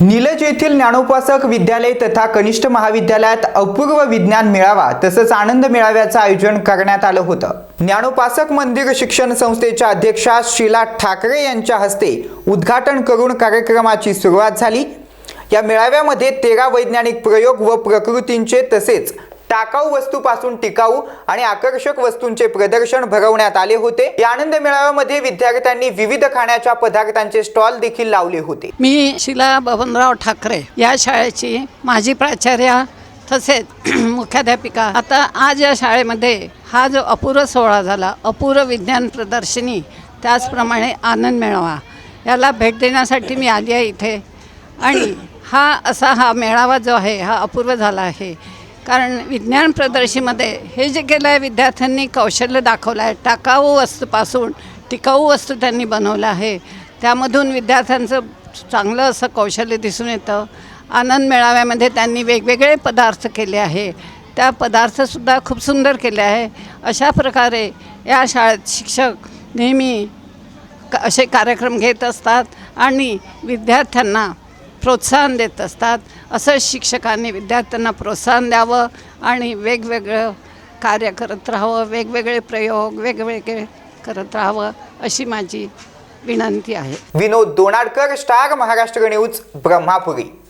निलज येथील ज्ञानोपासक विद्यालय तथा कनिष्ठ महाविद्यालयात अपूर्व विज्ञान मेळावा तसंच आनंद मेळाव्याचं आयोजन करण्यात आलं होतं. ज्ञानोपासक मंदिर शिक्षण संस्थेच्या अध्यक्षा शीला ठाकरे यांच्या हस्ते उद्घाटन करून कार्यक्रमाची सुरुवात झाली. या मेळाव्यामध्ये तेरा वैज्ञानिक प्रयोग व प्रकृतींचे तसेच टाकाऊ वस्तूपासून टिकाऊ आणि आकर्षक वस्तूंचे प्रदर्शन भरवण्यात आले होते. या आनंद मेळाव्यामध्ये विद्यार्थ्यांनी विविध खाण्याच्या पदार्थांचे स्टॉल देखील लावले होते. मी शिला बबनराव ठाकरे या शाळेची माझी प्राचार्या तसेच मुख्याध्यापिका. आता आज या शाळेमध्ये हा जो अपूर्व सोहळा झाला अपूर्व विज्ञान प्रदर्शनी त्याचप्रमाणे आनंद मेळावा याला भेट देण्यासाठी मी आली आहे इथे. आणि हा असा हा मेळावा जो आहे हा अपूर्व झाला आहे. कारण विज्ञान प्रदर्शीमध्ये हे जे केलं आहे विद्यार्थ्यांनी कौशल्य दाखवलं आहे टाकाऊ वस्तूपासून टिकाऊ वस्तू त्यांनी बनवलं आहे. त्यामधून विद्यार्थ्यांचं चांगलं असं कौशल्य दिसून येतं. आनंद मेळाव्यामध्ये त्यांनी वेगवेगळे पदार्थ केले आहे. त्या पदार्थसुद्धा खूप सुंदर केले आहे. अशा प्रकारे या शाळेत शिक्षक नेहमी का असे कार्यक्रम घेत असतात आणि विद्यार्थ्यांना प्रोत्साहन देत असतात. असं शिक्षकांनी विद्यार्थ्यांना प्रोत्साहन द्यावं आणि वेगवेगळं कार्य करत राहावं. वेगवेगळे प्रयोग वेगवेगळे करत राहावं अशी माझी विनंती आहे. Vinod Donadkar star Maharashtra news Brahmapuri.